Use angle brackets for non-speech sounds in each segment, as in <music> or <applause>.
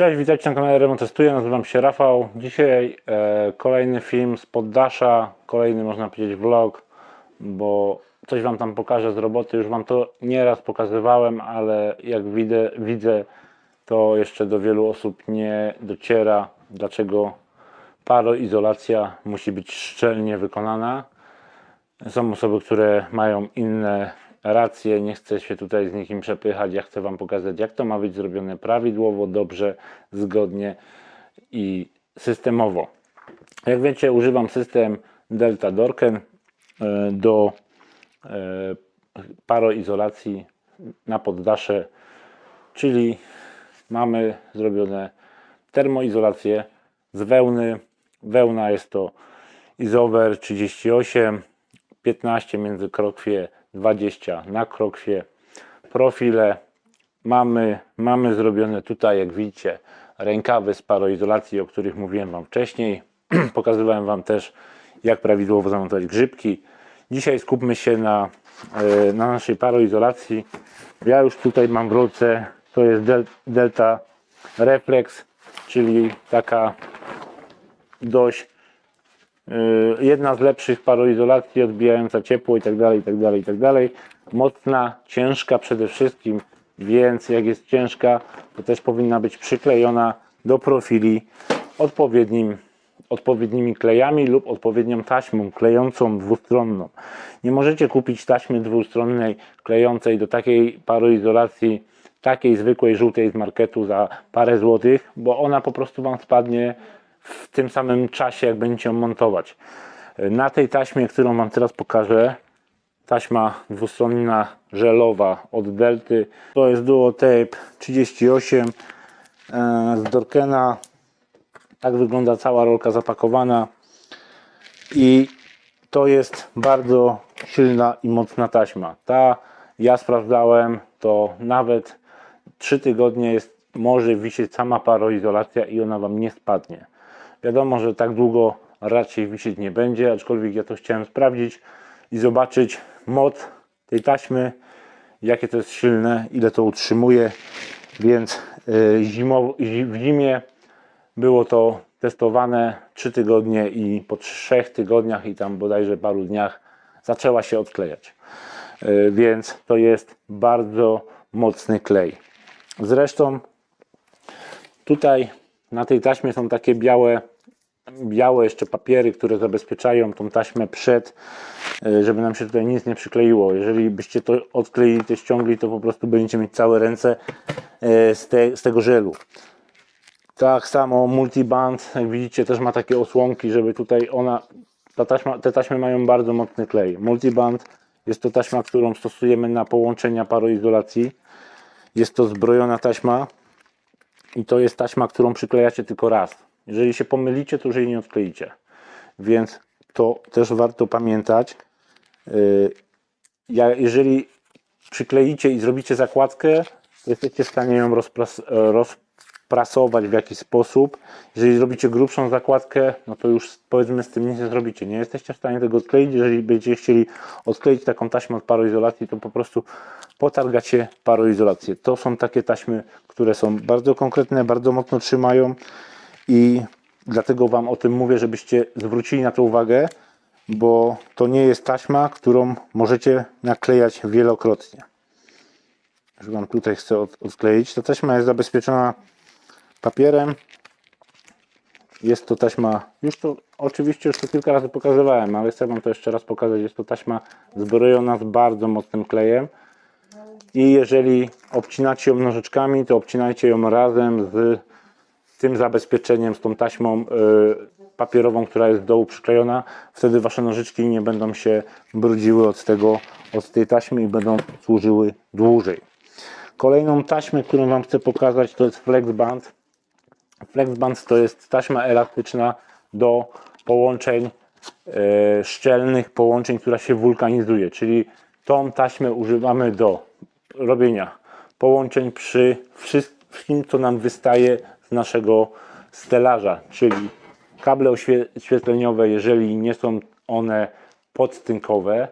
Cześć, witajcie na kanale Remont Testuję, nazywam się Rafał. Dzisiaj e, kolejny film z poddasza, kolejny można powiedzieć vlog, bo coś Wam tam pokażę z roboty. Już Wam to nieraz pokazywałem, ale jak widzę, widzę to jeszcze do wielu osób nie dociera, dlaczego paroizolacja musi być szczelnie wykonana. Są osoby, które mają inne racje, nie chcę się tutaj z nikim przepychać. Ja chcę Wam pokazać, jak to ma być zrobione prawidłowo, dobrze, zgodnie i systemowo. Jak wiecie, używam system Delta Dorken e, do e, paroizolacji na poddasze, czyli mamy zrobione termoizolację z wełny. Wełna jest to Izover 38, 15 między krokwie 20 na krokwie. Profile mamy, mamy zrobione tutaj, jak widzicie, rękawy z paroizolacji, o których mówiłem Wam wcześniej. <clears throat> Pokazywałem Wam też, jak prawidłowo zamontować grzybki. Dzisiaj skupmy się na, e, na naszej paroizolacji. Ja już tutaj mam w rolce, to jest Del- Delta Reflex, czyli taka dość jedna z lepszych paroizolacji, odbijająca ciepło i tak dalej, i tak dalej, i tak dalej. Mocna, ciężka przede wszystkim, więc jak jest ciężka, to też powinna być przyklejona do profili odpowiednim, odpowiednimi klejami lub odpowiednią taśmą klejącą dwustronną. Nie możecie kupić taśmy dwustronnej klejącej do takiej paroizolacji, takiej zwykłej żółtej z marketu za parę złotych, bo ona po prostu Wam spadnie w tym samym czasie, jak będziecie ją montować. Na tej taśmie, którą Wam teraz pokażę, taśma dwustronna żelowa od Delty, to jest Duo Tape 38 e, z Dorkena. Tak wygląda cała rolka zapakowana i to jest bardzo silna i mocna taśma. Ta, ja sprawdzałem, to nawet 3 tygodnie jest, może wisieć sama paroizolacja i ona Wam nie spadnie. Wiadomo, że tak długo raczej wisieć nie będzie, aczkolwiek ja to chciałem sprawdzić i zobaczyć moc tej taśmy, jakie to jest silne, ile to utrzymuje, więc y, w zimie było to testowane 3 tygodnie i po 3 tygodniach i tam bodajże paru dniach zaczęła się odklejać. Y, Więc to jest bardzo mocny klej. Zresztą tutaj na tej taśmie są takie białe, białe jeszcze papiery, które zabezpieczają tą taśmę przed, y, żeby nam się tutaj nic nie przykleiło. Jeżeli byście to odkleili, to ściągli, to po prostu będziecie mieć całe ręce y, z, te, z tego żelu. Tak samo multiband, jak widzicie, też ma takie osłonki, żeby tutaj ona, ta taśma, te taśmy mają bardzo mocny klej. Multiband jest to taśma, którą stosujemy na połączenia paroizolacji. Jest to zbrojona taśma i to jest taśma, którą przyklejacie tylko raz. Jeżeli się pomylicie, to już jej nie odkleicie. Więc to też warto pamiętać. Ja- Jeżeli przykleicie i zrobicie zakładkę, to jesteście w stanie ją rozpras, rozprasować w jakiś sposób. Jeżeli zrobicie grubszą zakładkę, no to już powiedzmy z tym nic nie zrobicie. Nie jesteście w stanie tego odkleić. Jeżeli będziecie chcieli odkleić taką taśmę od paroizolacji, to po prostu potargacie paroizolację. To są takie taśmy, które są bardzo konkretne, bardzo mocno trzymają i dlatego Wam o tym mówię, żebyście zwrócili na to uwagę, bo to nie jest taśma, którą możecie naklejać wielokrotnie. Już Wam tutaj chcę od, odkleić. Ta taśma jest zabezpieczona papierem. Jest to taśma, już to oczywiście już to kilka razy pokazywałem, ale chcę Wam to jeszcze raz pokazać. Jest to taśma zbrojona z bardzo mocnym klejem. I jeżeli obcinacie ją nożyczkami, to obcinajcie ją razem z tym zabezpieczeniem, z tą taśmą y, papierową, która jest z dołu przyklejona. Wtedy Wasze nożyczki nie będą się brudziły od, tego, od tej taśmy i będą służyły dłużej. Kolejną taśmę, którą Wam chcę pokazać, to jest Flexband. Flexband to jest taśma elastyczna do połączeń e, szczelnych, połączeń, która się wulkanizuje, czyli tą taśmę używamy do robienia połączeń przy wszystkim, co nam wystaje naszego stelaża, czyli kable oświe- oświetleniowe, jeżeli nie są one podtynkowe,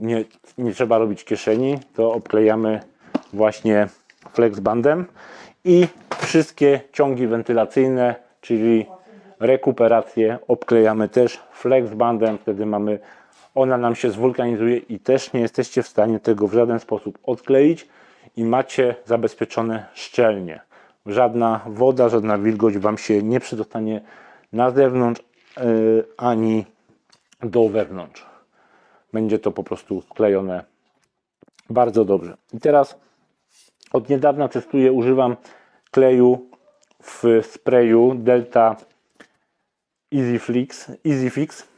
nie, nie trzeba robić kieszeni, to obklejamy właśnie flexbandem i wszystkie ciągi wentylacyjne, czyli rekuperację obklejamy też flexbandem, wtedy mamy, ona nam się zwulkanizuje i też nie jesteście w stanie tego w żaden sposób odkleić i macie zabezpieczone szczelnie. Żadna woda, żadna wilgoć Wam się nie przedostanie na zewnątrz yy, ani do wewnątrz. Będzie to po prostu sklejone bardzo dobrze. I teraz od niedawna testuję, używam kleju w sprayu Delta EasyFix. EasyFix.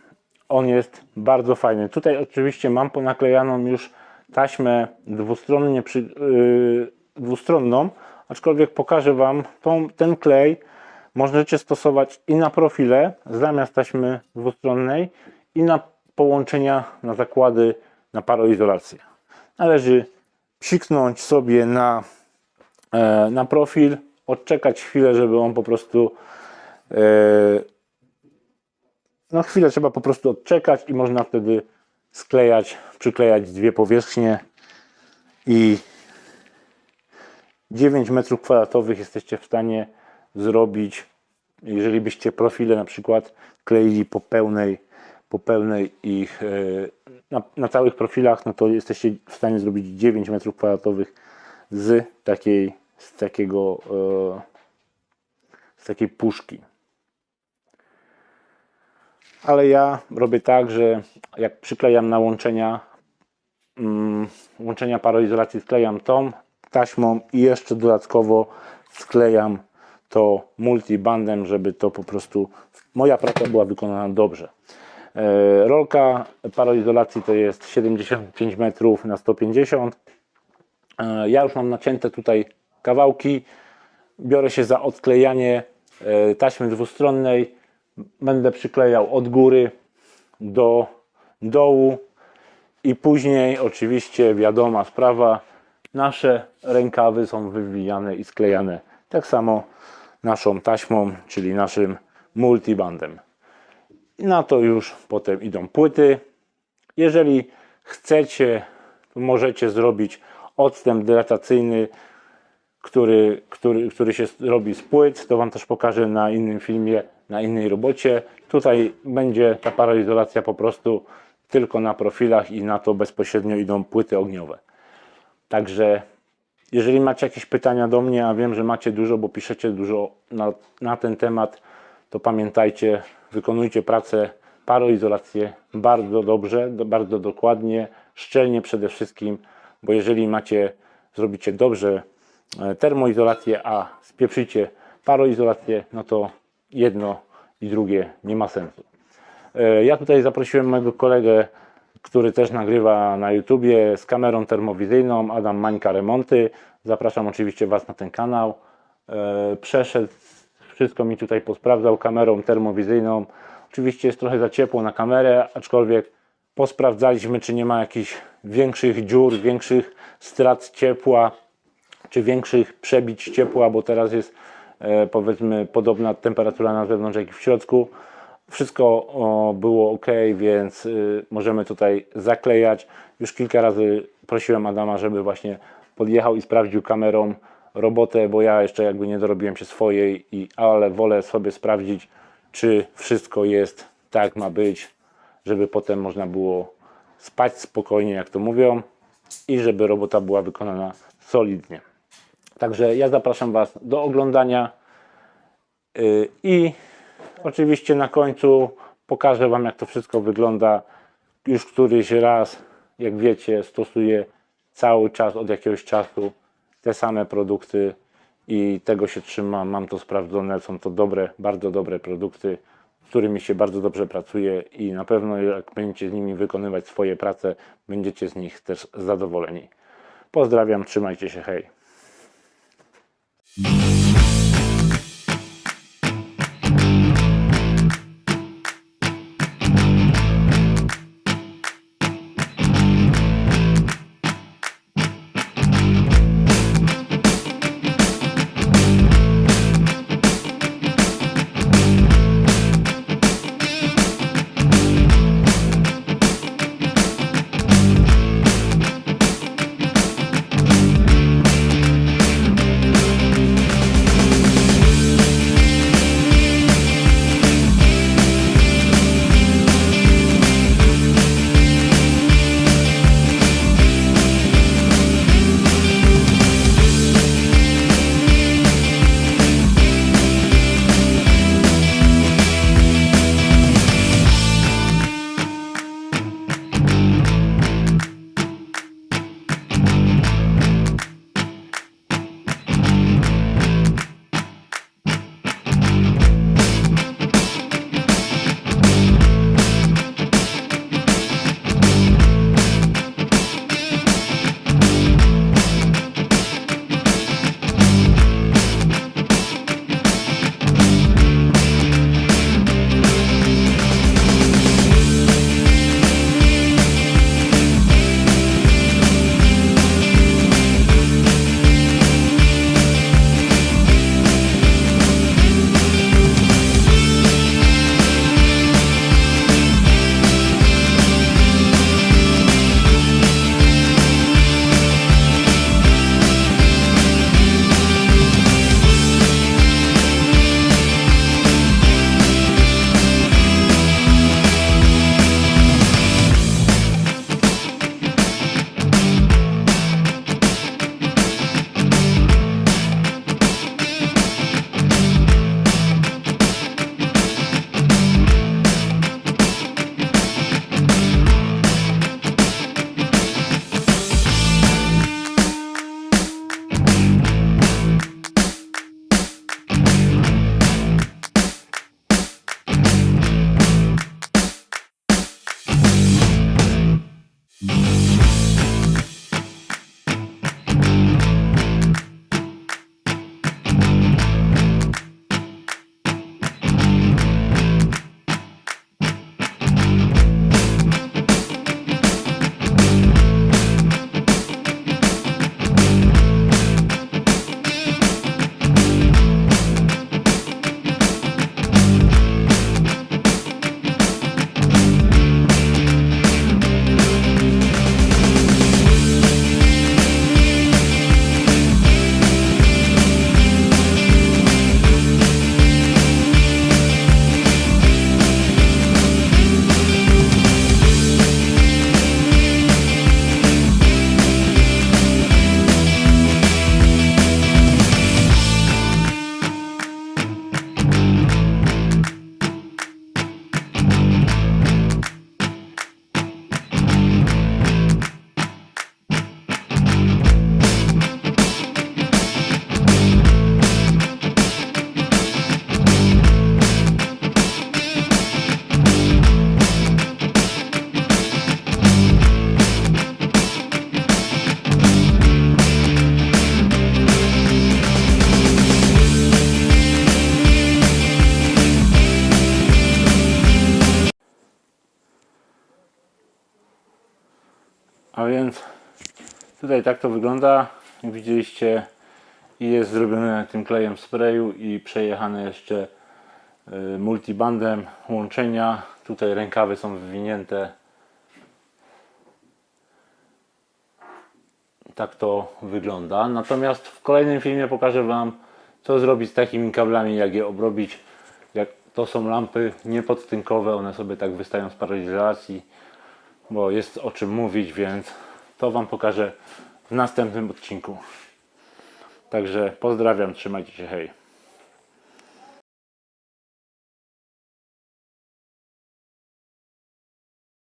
On jest bardzo fajny. Tutaj oczywiście mam ponaklejaną już taśmę dwustronnie przy, yy, dwustronną, aczkolwiek pokażę Wam tą, ten klej możecie stosować i na profile zamiast taśmy dwustronnej i na połączenia na zakłady na paroizolację. Należy psiknąć sobie na, e, na profil, odczekać chwilę, żeby on po prostu no chwilę trzeba po prostu odczekać i można wtedy sklejać, przyklejać dwie powierzchnie i 9 metrów kwadratowych jesteście w stanie zrobić, jeżeli byście profile na przykład kleili po pełnej, po pełnej ich e, na, na całych profilach, no to jesteście w stanie zrobić 9 metrów kwadratowych z takiej, z takiego, e, z takiej puszki. Ale ja robię tak, że jak przyklejam na łączenia, mm, łączenia paroizolacji, sklejam tą taśmą i jeszcze dodatkowo sklejam to multibandem, żeby to po prostu moja praca była wykonana dobrze. E, Rolka paroizolacji to jest 75 metrów na 150. E, Ja już mam nacięte tutaj kawałki. Biorę się za odklejanie e, taśmy dwustronnej. Będę przyklejał od góry do dołu i później oczywiście wiadoma sprawa, nasze rękawy są wywijane i sklejane tak samo naszą taśmą, czyli naszym multibandem. I na to już potem idą płyty. Jeżeli chcecie, możecie zrobić odstęp dilatacyjny, który, który, który się robi z płyt. To Wam też pokażę na innym filmie, na innej robocie. Tutaj będzie ta paraizolacja po prostu tylko na profilach i na to bezpośrednio idą płyty ogniowe. Także jeżeli macie jakieś pytania do mnie, a wiem, że macie dużo, bo piszecie dużo na, na ten temat, to pamiętajcie, wykonujcie pracę, paroizolację bardzo dobrze, do- bardzo dokładnie, szczelnie przede wszystkim, bo jeżeli macie, zrobicie dobrze e, termoizolację, a spieprzycie paroizolację, no to jedno i drugie nie ma sensu. E, Ja tutaj zaprosiłem mojego kolegę, który też nagrywa na YouTubie z kamerą termowizyjną, Adam Mańka Remonty. Zapraszam oczywiście Was na ten kanał. E, Przeszedł, wszystko mi tutaj posprawdzał kamerą termowizyjną. Oczywiście jest trochę za ciepło na kamerę, aczkolwiek posprawdzaliśmy, czy nie ma jakichś większych dziur, większych strat ciepła, czy większych przebić ciepła, bo teraz jest e, powiedzmy podobna temperatura na zewnątrz jak i w środku. Wszystko było ok, więc y, możemy tutaj zaklejać. Już kilka razy prosiłem Adama, żeby właśnie podjechał i sprawdził kamerą robotę, bo ja jeszcze jakby nie dorobiłem się swojej, i, ale wolę sobie sprawdzić, czy wszystko jest tak ma być, żeby potem można było spać spokojnie, jak to mówią, i żeby robota była wykonana solidnie. Także ja zapraszam Was do oglądania yy, i oczywiście na końcu pokażę Wam, jak to wszystko wygląda. Już któryś raz, jak wiecie, stosuję cały czas od jakiegoś czasu te same produkty i tego się trzymam. Mam to sprawdzone, są to dobre, bardzo dobre produkty, z którymi się bardzo dobrze pracuje i na pewno jak będziecie z nimi wykonywać swoje prace, będziecie z nich też zadowoleni. Pozdrawiam, trzymajcie się, hej. A więc tutaj tak to wygląda. Widzieliście i jest zrobione tym klejem sprayu i przejechane jeszcze y, multibandem łączenia. Tutaj rękawy są wywinięte. Tak to wygląda. Natomiast w kolejnym filmie pokażę Wam, co zrobić z takimi kablami, jak je obrobić. Jak to są lampy niepodtynkowe, one sobie tak wystają z paralizacji, bo jest o czym mówić, więc to Wam pokażę w następnym odcinku. Także pozdrawiam, trzymajcie się, hej.